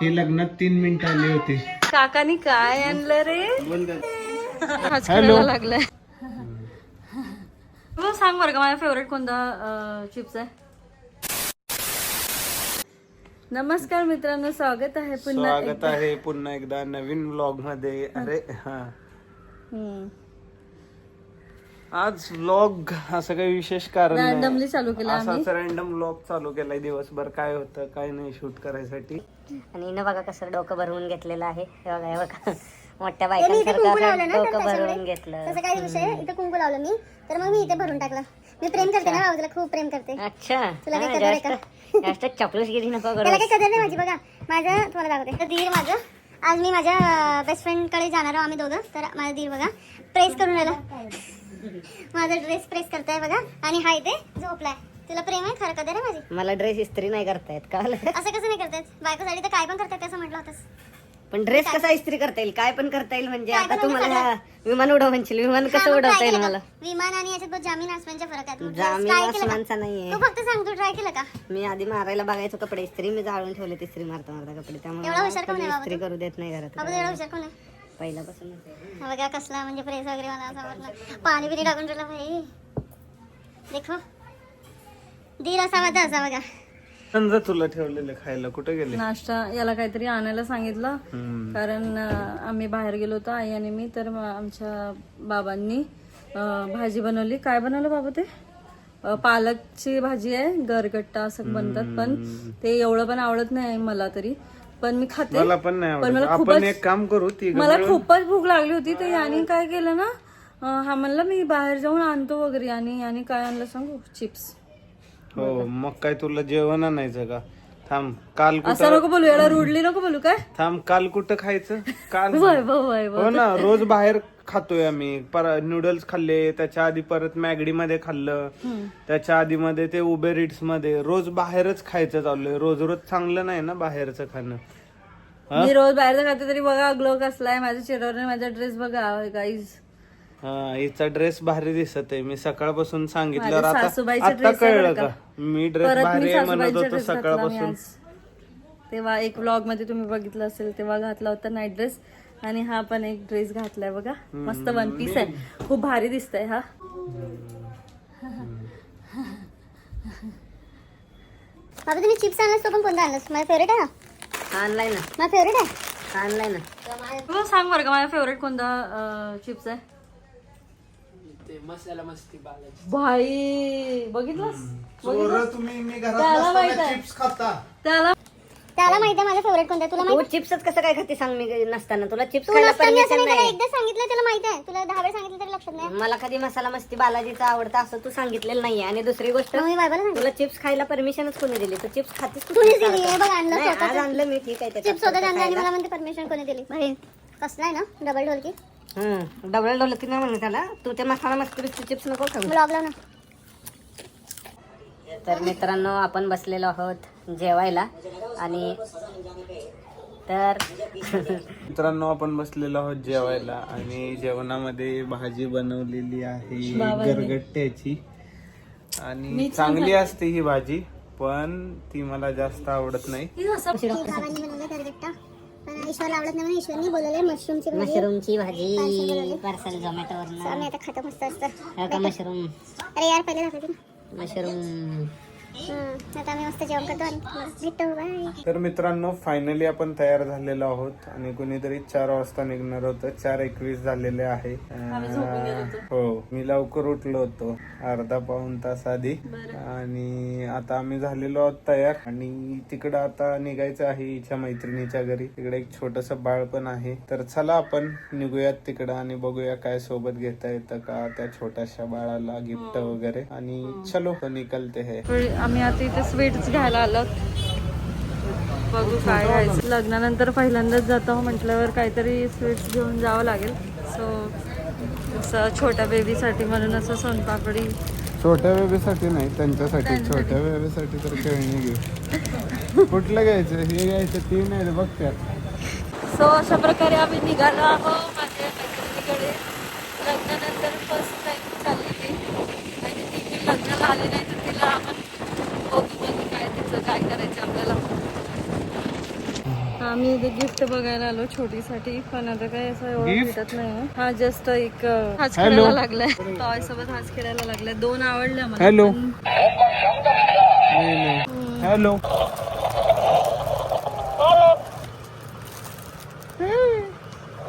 हे लग्नात तीन मिनिटं आली होती. काकानी काय आणलं रे? लागलाय. हो सांग बरं का माझा फेवरेट कोणता चिप्स आहे? नमस्कार मित्रांनो स्वागत आहे पुन्हा स्वागत आहे पुन्हा एकदा नवीन व्लॉगमध्ये. अरे हा. हम्म. आज व्लॉग असं काही विशेष कारण. रॅन्डमली चालू केला असाच रॅन्डम व्लॉग चालू केलाय दिवसभर. काय होतं काय नाही शूट करायसाठी. आणि हिनं बघा कसं डोकं भरवून घेतलेलं आहे. हे बघा हे बघा. मोठ्या बायकांसारखं असं डोकं भरवून घेतलं. तसं काय विषय इथं कुंकू लावलं मी. तर मग मी इथे भरून टाकलं. मी प्रेम करते ना बाबा खूप प्रेम करते. अच्छा. तुला हा, कदर आहे जास्त जास्त चपलूसगिरी नको करू. त्याला काही कदर नाही माझी बघा. माझं तुम्हाला दाखवते. तर दीर माझं. आज मी माझ्या बेस्ट फ्रेंडकडे जाणार आहोत आम्ही दोघं. तर माझा दीर बघा. प्रेस करून राहिला. माझा ड्रेस प्रेस करताय बघा. आणि हा इथे झोपलाय. तुला प्रेम आहे? खरं कदर आहे माझी. मला ड्रेस इस्त्री नाही करता येत का असं कसं नाही करतायत? बायकोसाठी तर काय पण करतात असं म्हटलं होतंस. पण ड्रेस कसा इस्त्री करता येईल? काय पण करता येईल म्हणजे? काय आता पण म्हणजे हा विमान उडव म्हणशील. विमान हा, कसं उडवता येईल केलं मला? का? विमान आणि याच्यात बहुत जामीन आसमानचा फरक आहे तू जामीन try केलं का? आसमानचा नाहीये. तू फक्त सांग तू ट्राय केलं का? मी आधी मारायला बघायचो कपडे. इस्त्री मी जाळून ठेवले इस्त्री मारता मारता कपडे. त्यामुळे एवढा मला हुशार कोण कधी आहे बाबा इस्त्री करू देत नाही घरात. बाबा एवढा कोण आहे? पहिल्यापासून हा बघा कसला म्हणजे प्रेस वगैरे मला असं वाटलं पाणी बिनी टाकून ठेवलं भाई देखो. दीर असा माझा असा बघा. समजा तुला ठेवलेले खायला. कुठे गेले? नाश्ता याला काहीतरी आणायला सांगितलं. कारण आम्ही बाहेर गेलो होतो आई आणि मी. तर आमच्या बाबांनी भाजी बनवली. काय बनवलं बाबा ते? पालकची भाजी आहे. गरगट्टा असं बनतात पण. ते एवढं पण आवडत नाही मला तरी. पण मी खाते. मला पण नाही पण आवडत मला आपण खूपच एक काम करू ती मला खूपच भूक लागली होती तर याने काय केलं ना अं, हा म्हणलं मी बाहेर जाऊन आणतो वगैरे आणि याने काय आणलं सांगू? चिप्स. हो मग काय तुला जेवण आणायचं का? थांब काल कुठं असं नको बोलू याला रुडली नको बोलू काय? थांब काल कुठं खायचं? काल हो ना रोज बाहेर खातोय आम्ही. पर नूडल्स खाल्ले त्याच्या आधी परत मॅगडी मध्ये खाल्लं. त्याच्या आधी मध्ये ते उबेर इट्समध्ये. रोज बाहेरच खायचं चाललंय. रोज रोज चांगलं नाही ना बाहेरचं खाणं. मी रोज बाहेर खाते तरी बघा ग्लो कसलाय. माझ्या चेहऱ्यावर माझा ड्रेस बघा गाईज हा हिचा ड्रेस भारी दिसत आहे. मी सकाळपासून सांगितलं. माझ्या आता सासूबाईचा आता dress आहे कळलं बरं का. मी ड्रेस परत भारी मी आहे म्हणत सासूबाईचा होतो ड्रेस घातला मी सकाळपासून. आज तेव्हा एक व्लॉगमध्ये तुम्ही बघितलं असेल तेव्हा घातला होता नाईट ड्रेस आणि हा पण एक ड्रेस घातलाय बघा. मस्त वन पीस आहे. खूप भारी दिसतंय हा. बाबा तुम्ही चिप्स आणलास तो पण कोणता आणलास? माझा फेवरेट आहे ना? आणलाय ना. माझा फेवरेट आहे? आणलाय ना. हो सांग बरं का माझा फेवरेट कोणता चिप्स आहे? भाई बघितलंस? तुम्ही मी त्याला माहीत घरात आहे. चिप्स खाता. त्याला त्याला माहिती आहे माझा फेवरेट कोणता आहे? तुला तू चिप्सच कसं काय खाते सांग मी नसताना. तुला चिप्स तू खायला नसताना असं परमिशन नाही त्याला नाही. एकदा सांगितलं त्याला माहिती आहे. तुला दहा वेळ सांगितलं तरी लक्षात नाही. मला कधी मसाला मस्ती बालाजीचा आवडता असं तू सांगितलेलं नाहीये. आणि दुसरी गोष्ट मग मी बायबाला सांगितलं तुला चिप्स खायला परमिशनच कोणी दिली? तू चिप्स खातेस तुझीच दिली आहे बघ आणलं नाही, आणलं मी. ठीक आहे चिप्स होते आणले आणि मला म्हणते परमिशन कोणी दिली. भाई कसला आहे ना? डबल ढोलकी डबल डोलती नाही म्हणत त्याला? तू ते मसाला मस्ती चिप्स नको खाऊ. ब्लॉग लाव ना. तर मित्रांनो आपण बसलेलो आहोत जेवायला. आणि तर मित्रांनो आपण बसलेलो आहोत जेवायला. आणि जेवणामध्ये भाजी बनवलेली आहे गरगट्ट्याची. आणि चांगली असते ही भाजी पण ती मला जास्त आवडत नाही भावांनी बनवलं गरगट्टा पण ईश्वरला आवडत नाही म्हणून ईश्वरनी बोलवलंय मशरूमची भाजी. मशरूमची भाजी पार्सल झोमॅटोवर आम्ही आता खातो मस्त असतं. मशरूम? अरे यार पहिले दाखवते मशरूम. आता आम्ही मस्त जेवण करतो आणि मस्त भेटतो बाय तर मित्रांनो फायनली आपण तयार झालेलो आहोत आणि कुणीतरी चार वाजता निघणार होतं. चार एकवीस झालेले आहे. हो मी लवकर उठलो होतो. अर्धा पाऊन तास आधी. आणि आता आम्ही झालेलो आहोत तयार. आणि तिकडं आता निघायचं आहे हिच्या मैत्रिणीच्या घरी. तिकडे एक छोटस बाळ पण आहे. तर चला आपण निघूयात तिकडं आणि बघूया काय सोबत घेता येतं का त्या छोट्याशा बाळाला गिफ्ट वगैरे. आणि चलो तो निकलते है. आम्ही आता इथे स्वीट्स घ्यायला आलो. बघू काय घ्यायचं लग्नानंतर पहिल्यांदाच जातो म्हटल्यावर काहीतरी स्वीट्स घेऊन जावं लागेल. सो असं छोट्या बेबीसाठी म्हणून असं सोनपापडी. छोट्या बेबीसाठी नाही त्यांच्यासाठी. छोट्या बेबीसाठी तर खेळणी घेऊ कुठलं घ्यायचं? हे घ्यायचं तीन आहे बघ त्यात. सो अशा प्रकारे आम्ही निघालो आहोत माझ्या मैत्रिणीकडे. लग्नानंतर फर्स्ट टाइम चालली ती आणि ती लग्नाला आली नाही तर तिला आपण बघू बघू काय तिचं काय करायचं आपल्याला. आम्ही इथे गिफ्ट बघायला आलो छोटीसाठी पण आता काय असं एवढं? भेटत नाही. हा जस्ट एक हाच. खेळायला लागलाय. टॉय सोबत हाच खेळायला लागलाय. दोन आवडले मला. हॅलो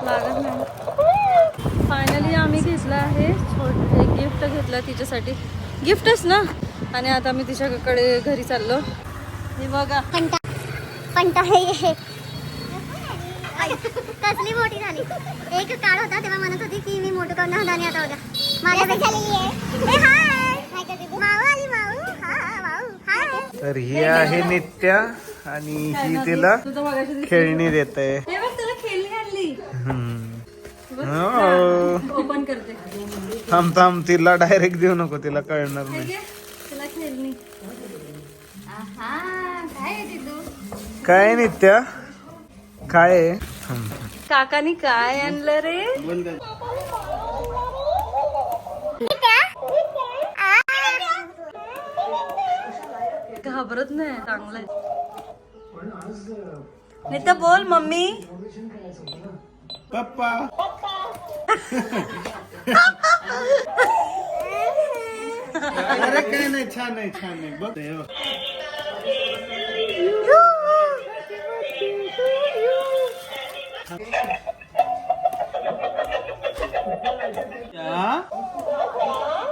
लागत नाही. फायनली आम्ही घेतलं आहे. छोट एक गिफ्ट घेतलं तिच्यासाठी. गिफ्टच ना. आणि आता मी तिच्याकडे घरी चाललो. हे बघा. पंटा पंटा. कसली मोठी झाली. एक काळ होता तेव्हा म्हणत होती की मी मोठं करून आणि आता बघा. माझ्या झालेली आहे. ए, हाय. माऊ आली माऊ हा माऊ हाय. तर ही आहे नित्या आणि ही तिला खेळणी देत. आहे हे बघ तुला खेळणी आणली. ओपन करते. थांब थांब तिला डायरेक्ट देऊ नको तिला कळणार नाही. तुला खेळणी. काय नित्या काय आहे? थांब. काकानी काय आणलं रे? घाबरत नाही चांगलंय नाही तर बोल मम्मी. पप्पा. अरे काय नाही छान आहे छान आहे बघ हे बघ. या?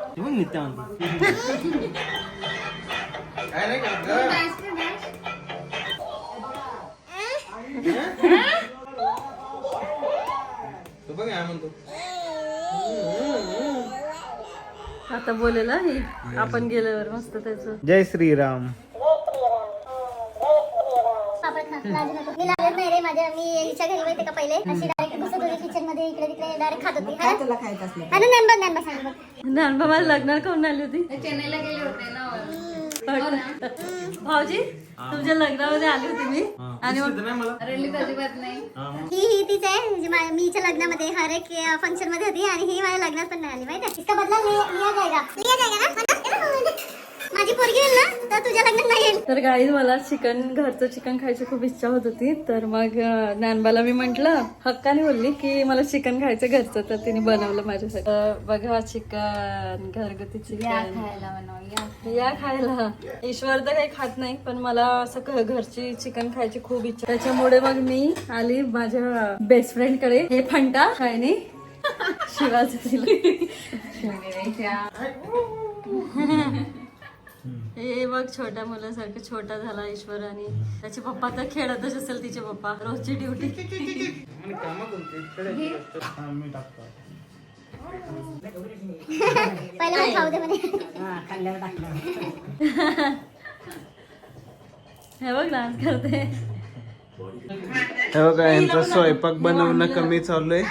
हे बघ नित्या म्हणतो. काय नाही आता बोलेल हा आपण गेल्यावर मस्त त्याच. जय श्रीराम. नाही रे माझ्या मी हिच्या घरी माहिती का पहिले अशी डायरेक्ट घुसत होती किचनमध्ये इकडे तिकडे डायरेक्ट खात होती हा तुला खायचं असलं आणि ज्ञानबा ज्ञानबा सांग बघ ज्ञानबा मला लग्नाला कोण आली होती चेन्नईला गेले होते ना. भाऊजी तुमच्या लग्नामध्ये आली होती मी. आणि मग ही ही तीच आहे. म्हणजे मा- मी हिच्या लग्नामध्ये हर एक फंक्शनमध्ये होती आणि ही माझ्या लग्नात पण नाही आली माहिती आहे? इसका बदला लिया लिया जाएगा लिया जाएगा ना? माझी पोरगी येईल ना? तर तुझ्या लग्नात नाही येईल. तर गाईज मला चिकन घरचं चिकन खायची खूप इच्छा होत होती. तर मग ज्ञानबाला मी म्हंटल हक्काने बोलली की मला चिकन खायचं घरचं. तर तिने बनवलं माझ्यासाठी. बघा चिकन घरगुती चिकन या खायला. ईश्वर तर काही खात नाही पण मला असं घरची चिकन खायची खूप इच्छा. त्याच्यामुळे मग मी आली माझ्या बेस्ट फ्रेंडकडे. हे फंटा तिला हे बघ छोट्या मुलासारखं छोटा झाला ईश्वर आणि त्याचे पप्पा तर खेळतच असेल तिचे पप्पा रोजची ड्युटी पहिला मला खाऊ दे म्हणे. हे बघ डान्स करते. हे बघा यांचा स्वयंपाक बनवणं कमी चालू आहे.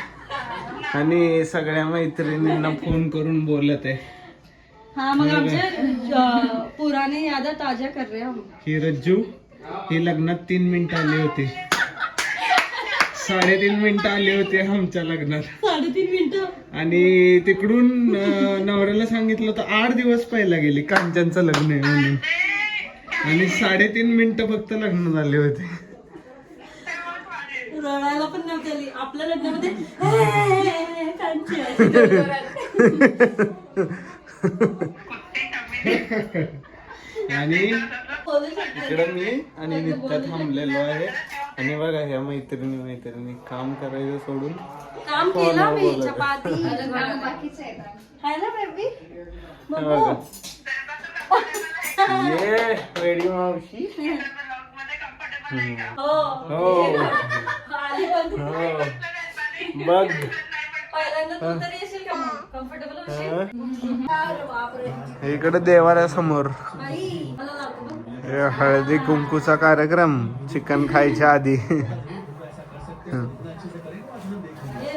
आणि सगळ्या मैत्रिणींना फोन करून बोलत आहे. हा मग आमचे अं, पुराणे यादा ताज्या कर रहे हम. ही रज्जू ही लग्नात तीन मिनिटं आली होती. साडेतीन मिनिटं आली होती आमच्या लग्नात साडेतीन मिनिटं? आणि तिकडून अं, नवऱ्याला सांगितलं तर आठ दिवस पहिला गेली कांचनचं लग्न आहे म्हणून. आणि साडेतीन मिनिटं फक्त लग्न झाले होते. रडायला पण नव्हती आली. आपल्या लग्नामध्ये "हे, कांची आहे." आणि इकडं मी आणि नित्या थांबलेलो आहे. आणि बघा ह्या मैत्रिणी मैत्रिणी काम करायचं सोडून काम केलं मी चपाती. आहे ना बेबी? हे बघा. ये रेडी मावशी. हो. हो. हो. बघ. पहिल्यांदा तू तरी येशील का? कम्फर्टेबल होशील? अरे बापरे. इकडे देवाऱ्यासमोर. हे हळदी कुंकूचा कार्यक्रम चिकन खायच्या आधी. ए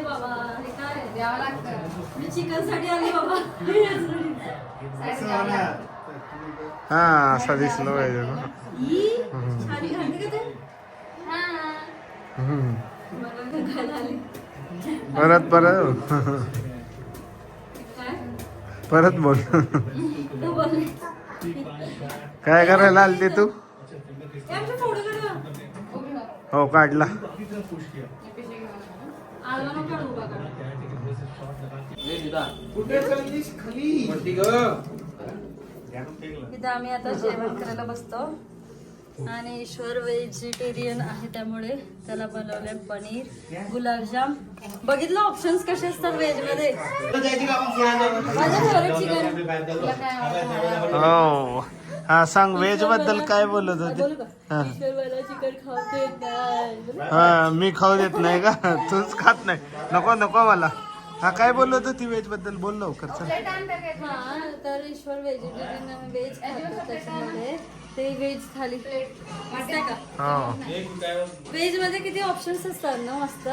बाबा हे काय द्यावं लागतं मी चिकनसाठी आली बाबा. हा असा दिसलं पाहिजे ना परत परत. काय? परत बोल. काय करायला आलते तू? हो काढला. आम्ही आता जेवण करायला बसतो. आणि ईश्वर व्हेजिटेरियन आहे त्यामुळे त्याला बनवले पनीर गुलाबजाम. बघितलं ऑप्शन्स कसे असतात व्हेजमध्ये हो. हा सांग व्हेजबद्दल काय बोलत होते? हा. मी खाऊ देत नाही का? तूच खात नाही. नको नको मला. हा काय बोलत होती व्हेजबद्दल? बोल लवकर चल. तर ईश्वर व्हेजिटेरियन व्हेज ते व्हेज थाली. हो. व्हेजमध्ये किती ऑप्शन्स असतात ना मस्त?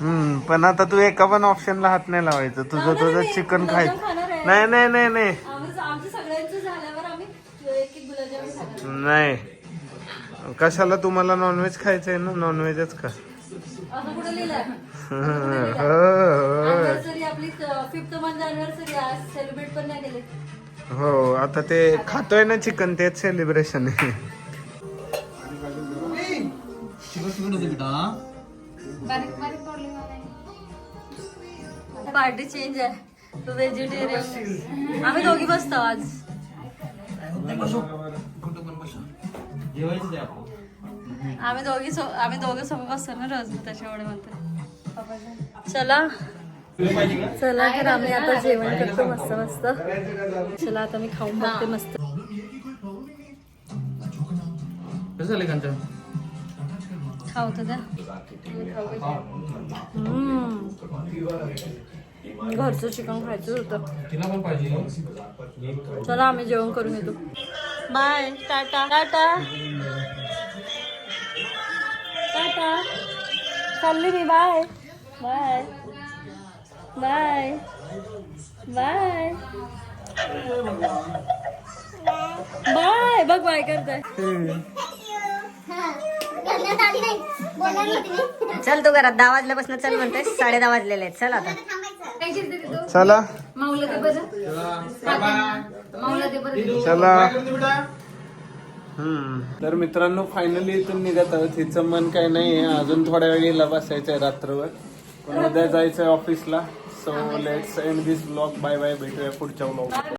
हम्म पण आता तू एका पण ऑप्शनला हात नाही लावायचं. तुझं तुझं. चिकन खायचं. नाही नाही नाही नाही. आमचं आमचं सगळ्यांचं झाल्यावर आम्ही एक एक गुलाबजाम खाणार नाही. कशाला तुम्हाला नॉनव्हेज खायचंय ना? नॉनव्हेजच का असं कुठं लिहिलंय? हो अॅनिव्हर्सरी आपली फिफ्थ मंथ अॅनिव्हर्सरी आज सेलिब्रेट पण नाही केले. हो आता ते खातोय ना चिकन तेच सेलिब्रेशन आहे. पार्टी चेंज आहे. तू व्हेजिटेरियन आम्ही दोघी बसतो आज. आम्ही दोघी सो आम्ही दोघी सोबत बसतो ना रोज त्याच्यामुळे म्हणतो चला. चला तर आम्ही आता जेवण करतो मस्त मस्त. चला आता मी खाऊन बघते मस्त. खाऊ तर द्या हम्म. घरचं चिकन खायचं होतं. चला आम्ही जेवण करून येतो. Bye tata. टाटा. टाटा. चालली मी bye. Bye. Bye. Bye. Bye. बघ बाय करताय. तुम्ही चल तू घरात दहा वाजल्यापासून चल म्हणते साडे दहा वाजलेले आहेत. चल आता. चला. चला. तर मित्रांनो फायनली इथून निघत आहोत. हिचं मन काय नाही अजून थोड्या वेळ हिला बसायचंय रात्रभर. पण उद्या जायचंय ऑफिसला so let's end this blog bye bye भेटूया पुढच्या ब्लॉग